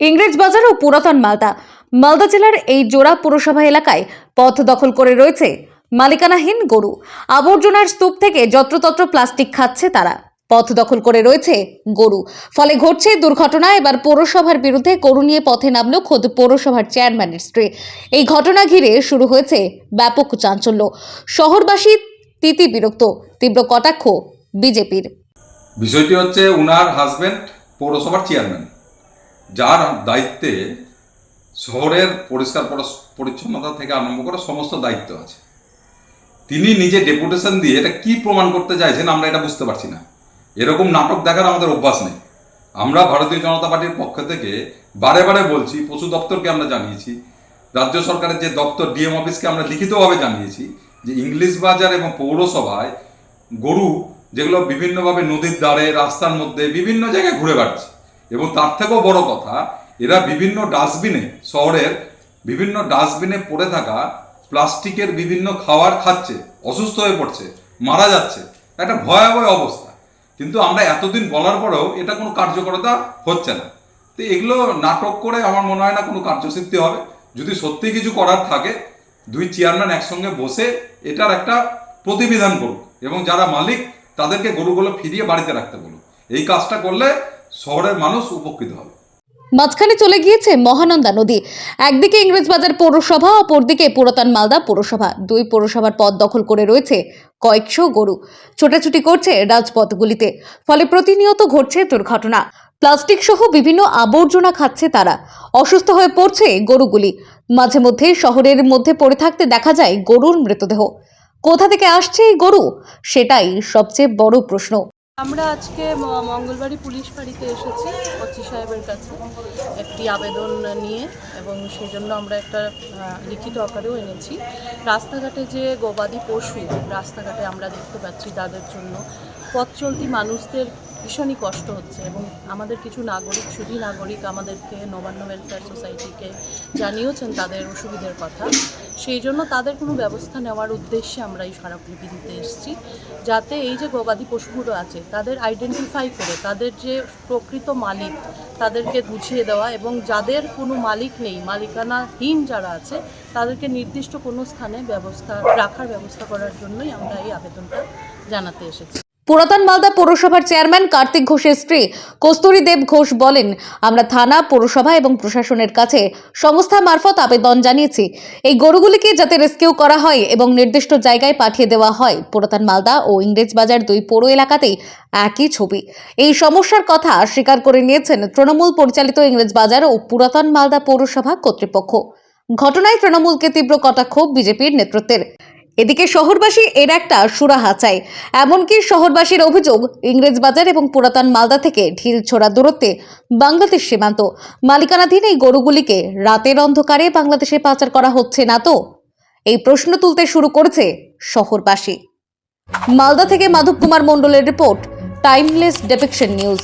ইংরেজ বাজার ও পুরাতন মালদা। মালদা জেলার এই জোড়া পুরসভা এলাকায় পথ দখল করে রয়েছে মালিকানাহীন গরু। আবর্জনার স্তূপ থেকে যত্রতত্র প্লাস্টিক খাচ্ছে তারা। পথ দখল করে রয়েছে গরু। ফলে ঘটছে দুর্ঘটনা, এবার পৌরসভার বিরুদ্ধে গরু নিয়ে পথে নামলো খোদ পৌরসভার চেয়ারম্যানের স্ত্রী। এই ঘটনা ঘিরে শুরু হয়েছে ব্যাপক চাঞ্চল্য। শহরবাসী তিতি বিরক্ত, তীব্র কটাক্ষ বিজেপির। বিষয়টি হচ্ছে উনার হাজবেন্ড পৌরসভার চেয়ারম্যান যার দায়িত্বে শহরের পরিষ্কার পরিচ্ছন্নতা থেকে আরম্ভ করে সমস্ত দায়িত্ব আছে। তিনি নিজে ডেপুটেশন দিয়ে এটা কি প্রমাণ করতে চাইছেন আমরা এটা বুঝতে পারছি না। এরকম নাটক দেখার আমাদের অভ্যাস নেই। আমরা ভারতীয় জনতা পার্টির পক্ষ থেকে বারে বারে বলছি, পশু দপ্তরকে আমরা জানিয়েছি, রাজ্য সরকারের যে দপ্তর ডিএম অফিসকে আমরা লিখিতভাবে জানিয়েছি যে ইংলিশ বাজার এবং পৌরসভায় গরু যেগুলো বিভিন্নভাবে নদীর ধারে, রাস্তার মধ্যে বিভিন্ন জায়গায় ঘুরে বেড়াচ্ছে। এবং তার থেকেও বড় কথা, এরা বিভিন্ন ডাস্টবিনে, শহরের বিভিন্ন ডাস্টবিনে পড়ে থাকা প্লাস্টিকের বিভিন্ন খাবার খাচ্ছে, অসুস্থ হয়ে পড়ছে, মারা যাচ্ছে। একটা ভয়াবহ অবস্থা। কিন্তু আমরা এতদিন বলার পরেও এটা কোনো কার্যকরতা হচ্ছে না। তো এগুলো নাটক করে আমার মনে হয় না কোনো কার্যসিদ্ধি হবে। যদি সত্যি কিছু করার থাকে, দুই চেয়ারম্যান একসঙ্গে বসে এটার একটা প্রতিবিধান করুক এবং যারা মালিক, তাদেরকে গরুগুলো ফিরিয়ে বাড়িতে রাখতে বলুক। এই কাজটা করলে শহরের মানুষ উপকৃত হবে। মাঝখানে চলে গিয়েছে মহানন্দা নদী। একদিকে ইংরেজবাজার পৌরসভা, অপরদিকে পুরাতন মালদা পৌরসভা। দুই পৌরসভার পদ দখল করে রয়েছে কয়েকশো গরু। ছোটাছুটি করছে রাজপথগুলিতে। ফলে প্রতিনিয়ত ঘটছে দুর্ঘটনা। প্লাস্টিক সহ বিভিন্ন আবর্জনা খাচ্ছে তারা। অসুস্থ হয়ে পড়ছে গরুগুলি। মাঝে মধ্যে শহরের মধ্যে পড়ে থাকতে দেখা যায় গরুর মৃতদেহ। কোথা থেকে আসছে এই গরু? সেটাই সবচেয়ে বড় প্রশ্ন। আমরা আজকে ম- মঙ্গলবারই পুলিশ বাড়িতে এসেছি, কচি সাহেবের কাছে একটি আবেদন নিয়ে এবং সেজন্য আমরা একটা লিখিত আকারেও এনেছি। রাস্তাঘাটে যে গবাদি পশু, রাস্তাঘাটে আমরা দেখতে পাচ্ছি তাদের জন্য পথ চলতি মানুষদের ভীষণই কষ্ট হচ্ছে এবং আমাদের কিছু নাগরিক, শুধু নাগরিক আমাদেরকে নবান্ন ওয়েলফেয়ার সোসাইটিকে জানিয়েছেন তাদের অসুবিধার কথা। সেই জন্য তাদের কোনো ব্যবস্থা নেওয়ার উদ্দেশ্যে আমরা এই স্মারকলিপি দিতে এসেছি। যাতে এই যে গবাদি পশুগুলো আছে, তাদের আইডেন্টিফাই করে, তাদের যে প্রকৃত মালিক, তাদেরকে বুঝিয়ে দেওয়া এবং যাদের কোনো মালিক নেই, মালিকানাহীন যারা আছে, তাদেরকে নির্দিষ্ট কোনো স্থানে ব্যবস্থা, রাখার ব্যবস্থা করার জন্যই আমরা এই আবেদনটা জানাতে এসেছি। পুরাতন মালদা পৌরসভার চেয়ারম্যান কার্তিক ঘোষের স্ত্রী কস্তুরী দেব ঘোষ বলেন, আমরা থানা, পৌরসভা এবং প্রশাসনের কাছে সংস্থা মারফত আবেদন জানিয়েছি। এই গরুগুলিকে যাতে রেস্কিউ করা হয় এবং নির্দিষ্ট জায়গায় পাঠিয়ে দেওয়া হয়। পুরাতন মালদা ও ইংরেজবাজার দুই পৌর এলাকাতেই একই ছবি। এই সমস্যার কথা স্বীকার করে নিয়েছেন তৃণমূল পরিচালিত ইংরেজবাজার ও পুরাতন মালদা পৌরসভা কর্তৃপক্ষ। ঘটনায় তৃণমূলকে তীব্র কটাক্ষ, বিজেপির নেতৃত্বের। এদিকে শহরবাসী এর একটা সুরাহা চায়। এমনকি শহরবাসীর অভিযোগ, ইংরেজবাজার এবং পুরাতন মালদা থেকে ঢিল ছোড়া দূরত্বে বাংলাদেশ সীমান্ত। মালিকানাধীন এই গরুগুলিকে রাতের অন্ধকারে বাংলাদেশে পাচার করা হচ্ছে না তো? এই প্রশ্ন তুলতে শুরু করেছে শহরবাসী। মালদা থেকে মাধব কুমার মণ্ডলের রিপোর্ট, টাইমলেস ডেপিকশন নিউজ।